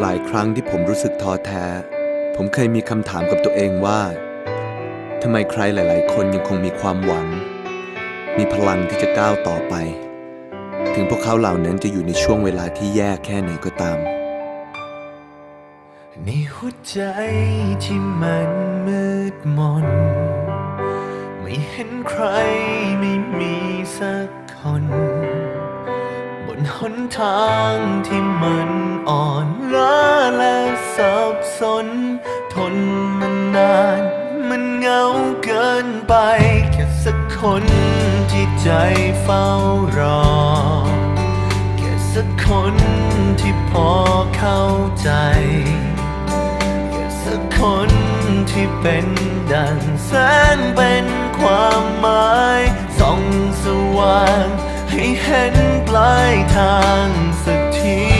หลายครั้งที่ผมรู้สึกท้อแท้ ผมเคยมีคำถามกับตัวเองว่าทำไมใครหลาย ๆ คนยังคงมีความหวัง มีพลังที่จะก้าวต่อไป ถึงพวกเขาเหล่านั้นจะอยู่ในช่วงเวลาที่แย่แค่ไหนก็ตาม ในหัวใจที่มันมืดมน ไม่เห็นใครไม่มีสักคน หนทางที่มันอ่อนล้าและสับสน ทนมันนาน มันเหงาเกินไป แค่สักคนที่ใจเฝ้ารอ แค่สักคนที่พอเข้าใจ แค่สักคนที่เป็นดังแสงเป็นความหมายส่องสว่าง ให้เห็นปลายทางสักที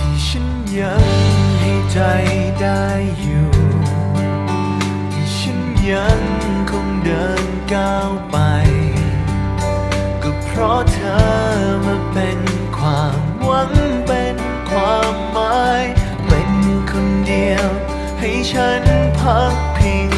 ที่ฉันยังให้ใจได้อยู่ที่ฉันยังคงเดินก้าวไป ก็เพราะเธอมาเป็นความหวังเป็นความหมาย เป็นคนเดียวให้ฉันพักพิง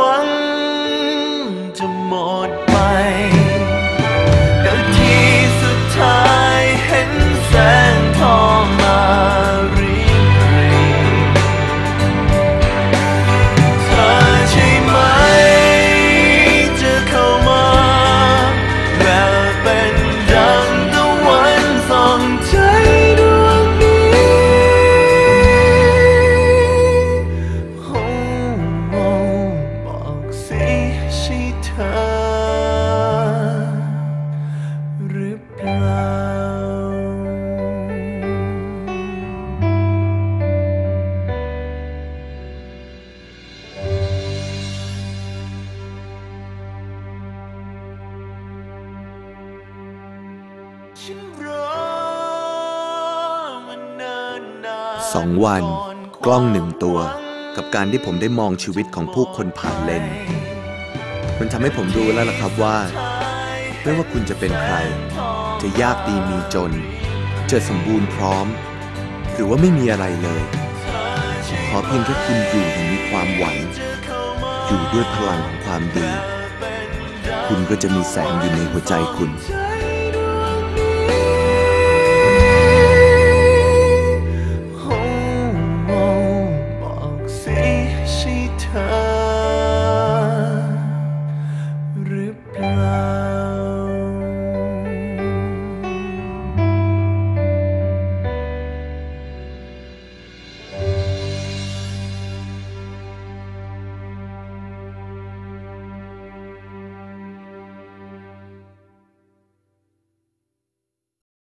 หวังจะหมด สองวัน กล้องหนึ่งตัว กับการที่ผมได้มองชีวิตของผู้คนผ่านเลน มันทำให้ผมรู้แล้วล่ะครับว่า ไม่ว่าคุณจะเป็นใคร จะยากดีมีจน จะสมบูรณ์พร้อม หรือว่าไม่มีอะไรเลย ขอเพียงแค่คุณอยู่อย่างมีความหวัง อยู่ด้วยพลังของความดี คุณก็จะมีแสงอยู่ในหัวใจคุณ